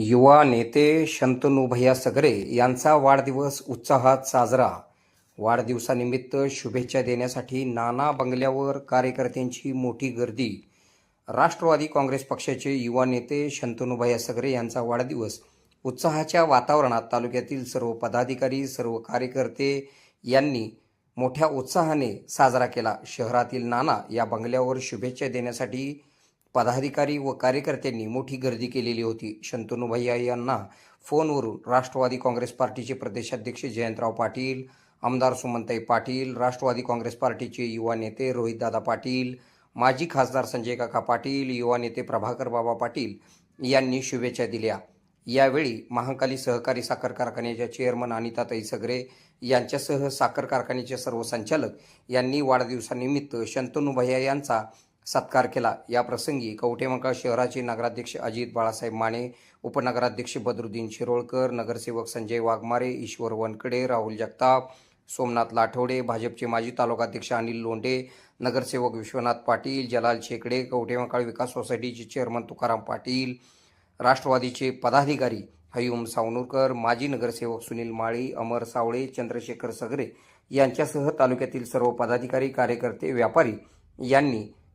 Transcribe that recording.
युवा नेते शंतनू सगरे यांचा वाढदिवस उत्साहात साजरा. वाढदिवसानिमित्त शुभेच्छा देण्यासाठी नाना बंगल्यावर कार्यकर्त्यांची मोठी गर्दी. राष्ट्रवादी काँग्रेस पक्षाचे युवा नेते शंतनू सगरे यांचा वाढदिवस उत्साहाच्या वातावरणात तालुक्यातील सर्व पदाधिकारी सर्व कार्यकर्ते यांनी मोठ्या उत्साहाने साजरा केला. शहरातील नाना या बंगल्यावर शुभेच्छा देण्यासाठी पदाधिकारी व कार्यकर्त्यांनी मोठी गर्दी केलेली होती. शंतनू भैया यांना फोनवरून राष्ट्रवादी काँग्रेस पार्टीचे प्रदेशाध्यक्ष जयंतराव पाटील आमदार सुमनताई पाटील राष्ट्रवादी काँग्रेस पार्टीचे युवा नेते रोहितदादा पाटील माजी खासदार संजय काका पाटील युवा नेते प्रभाकर बाबा पाटील यांनी शुभेच्छा दिल्या. यावेळी महाकाली सहकारी साखर कारखान्याच्या चेअरमन अनिताताई सगरे यांच्यासह साखर कारखान्याचे सर्व संचालक यांनी वाढदिवसानिमित्त शंतनू भैया यांचा सत्कार केला. या प्रसंगी कवठेमंकाळ शहराचे नगराध्यक्ष अजित बाळासाहेब माने उपनगराध्यक्ष बदरुद्दीन शिरोळकर नगरसेवक संजय वाघमारे ईश्वर वनकडे राहुल जगताप सोमनाथ लाठवडे भाजपचे माजी तालुकाध्यक्ष अनिल लोंढे नगरसेवक विश्वनाथ पाटील जलाल शेकडे कवठेमंकाळ विकास सोसायटीचे चेअरमन तुकाराम पाटील राष्ट्रवादीचे पदाधिकारी हयुम सावनूरकर माजी नगरसेवक सुनील माळी अमर सावळे चंद्रशेखर सगरे यांच्यासह तालुक्यातील सर्व पदाधिकारी कार्यकर्ते व्यापारी यांनी